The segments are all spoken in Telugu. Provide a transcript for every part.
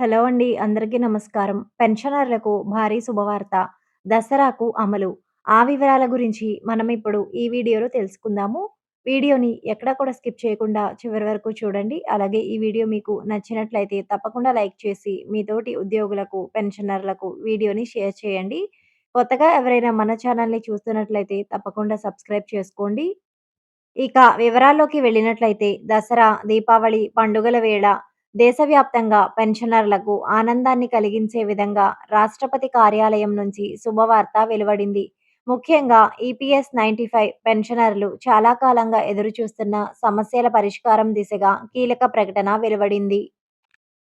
హలో అండి. అందరికీ నమస్కారం. పెన్షనర్లకు భారీ శుభవార్త. దసరాకు అమలు. ఆ వివరాల గురించి మనం ఇప్పుడు ఈ వీడియోలో తెలుసుకుందాము. వీడియోని ఎక్కడా కూడా స్కిప్ చేయకుండా చివరి వరకు చూడండి. అలాగే ఈ వీడియో మీకు నచ్చినట్లయితే తప్పకుండా లైక్ చేసి మీ తోటి ఉద్యోగులకు, పెన్షనర్లకు వీడియోని షేర్ చేయండి. కొత్తగా ఎవరైనా మన ఛానల్‌ని చూస్తున్నట్లయితే తప్పకుండా సబ్స్క్రైబ్ చేసుకోండి. ఇక వివరాల్లోకి వెళ్ళినట్లయితే దసరా, దీపావళి పండుగల వేళ దేశవ్యాప్తంగా పెన్షనర్లకు ఆనందాన్ని కలిగించే విధంగా రాష్ట్రపతి కార్యాలయం నుంచి శుభవార్త వెలువడింది. ముఖ్యంగా ఈపీఎస్ నైన్టీ ఫైవ్ పెన్షనర్లు చాలా కాలంగా ఎదురుచూస్తున్న సమస్యల పరిష్కారం దిశగా కీలక ప్రకటన వెలువడింది.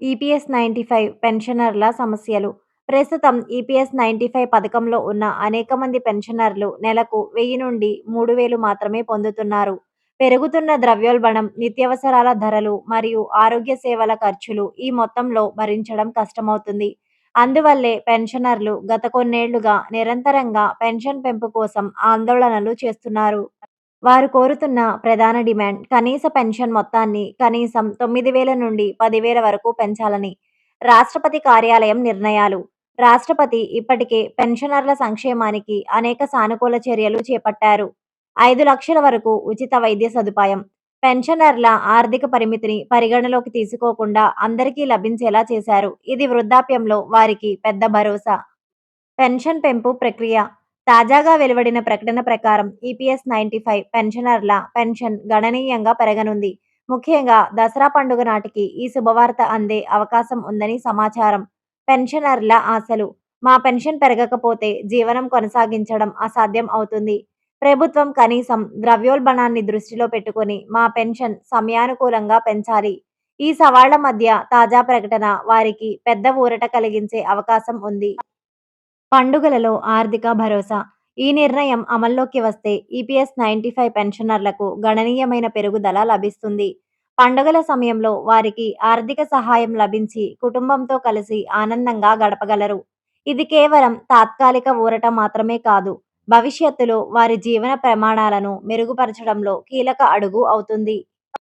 ఈపీఎస్ నైన్టీ ఫైవ్ పెన్షనర్ల సమస్యలు ప్రస్తుతం ఈపీఎస్ నైన్టీ ఫైవ్ పథకంలో ఉన్న అనేక మంది పెన్షనర్లు నెలకు వెయ్యి నుండి మూడు వేలు మాత్రమే పొందుతున్నారు. పెరుగుతున్న ద్రవ్యోల్బణం, నిత్యావసరాల ధరలు మరియు ఆరోగ్య సేవల ఖర్చులు ఈ మొత్తంలో భరించడం కష్టమవుతుంది. అందువల్లే పెన్షనర్లు గత కొన్నేళ్ళుగా నిరంతరంగా పెన్షన్ పెంపు కోసం ఆందోళనలు చేస్తున్నారు. వారు కోరుతున్న ప్రధాన డిమాండ్ కనీస పెన్షన్ మొత్తాన్ని కనీసం తొమ్మిది వేల నుండి పది వేల వరకు పెంచాలని. రాష్ట్రపతి కార్యాలయం నిర్ణయాలు రాష్ట్రపతి ఇప్పటికే పెన్షనర్ల సంక్షేమానికి అనేక సానుకూల చర్యలు చేపట్టారు. ఐదు లక్షల వరకు ఉచిత వైద్య సదుపాయం. పెన్షనర్ల ఆర్థిక పరిమితిని పరిగణలోకి తీసుకోకుండా అందరికీ లభించేలా చేశారు. ఇది వృద్ధాప్యంలో వారికి పెద్ద భరోసా. పెన్షన్ పెంపు ప్రక్రియ. తాజాగా వెలువడిన ప్రకటన ప్రకారం ఈపీఎస్ నైన్టీ ఫైవ్ పెన్షనర్ల పెన్షన్ గణనీయంగా పెరగనుంది. ముఖ్యంగా దసరా పండుగ నాటికి ఈ శుభవార్త అందే అవకాశం ఉందని సమాచారం. పెన్షనర్ల ఆశలు. మా పెన్షన్ పెరగకపోతే జీవనం కొనసాగించడం అసాధ్యం అవుతుంది. ప్రభుత్వం కనీసం ద్రవ్యోల్బణాన్ని దృష్టిలో పెట్టుకుని మా పెన్షన్ సమయానుకూలంగా పెంచాలి. ఈ సవాళ్ళ మధ్య తాజా ప్రకటన వారికి పెద్ద ఊరట కలిగించే అవకాశం ఉంది. పండుగలలో ఆర్థిక భరోసా. ఈ నిర్ణయం అమల్లోకి వస్తే ఈపీఎస్ నైన్టీ ఫైవ్ పెన్షనర్లకు గణనీయమైన పెరుగుదల లభిస్తుంది. పండుగల సమయంలో వారికి ఆర్థిక సహాయం లభించి కుటుంబంతో కలిసి ఆనందంగా గడపగలరు. ఇది కేవలం తాత్కాలిక ఊరట మాత్రమే కాదు భవిష్యత్తులో వారి జీవన ప్రమాణాలను మెరుగుపరచడంలో కీలక అడుగు అవుతుంది.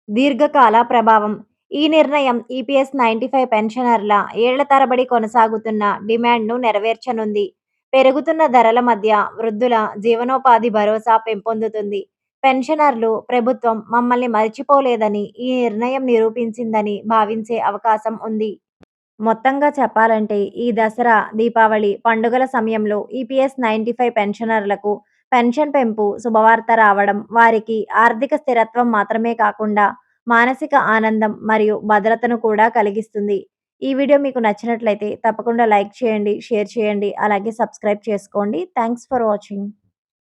దీర్ఘకాల ప్రభావం. ఈ నిర్ణయం ఈపీఎస్ నైన్టీ ఫైవ్ పెన్షనర్ల ఏళ్ళ తరబడి కొనసాగుతున్న డిమాండ్ను నెరవేర్చనుంది. పెరుగుతున్న ధరల మధ్య వృద్ధుల జీవనోపాధి భరోసా పెంపొందుతుంది. పెన్షనర్లు ప్రభుత్వం మమ్మల్ని మర్చిపోలేదని ఈ నిర్ణయం నిరూపించిందని భావించే అవకాశం ఉంది. మొత్తంగా చెప్పాలంటే ఈ దసరా దీపావళి పండుగల సమయంలో ఈపీఎస్ నైన్టీ ఫైవ్ పెన్షనర్లకు పెన్షన్ పెంపు శుభవార్త రావడం వారికి ఆర్థిక స్థిరత్వం మాత్రమే కాకుండా మానసిక ఆనందం మరియు భద్రతను కూడా కలిగిస్తుంది. ఈ వీడియో మీకు నచ్చినట్లయితే తప్పకుండా లైక్ చేయండి షేర్ చేయండి అలాగే సబ్స్క్రైబ్ చేసుకోండి. Thanks for watching.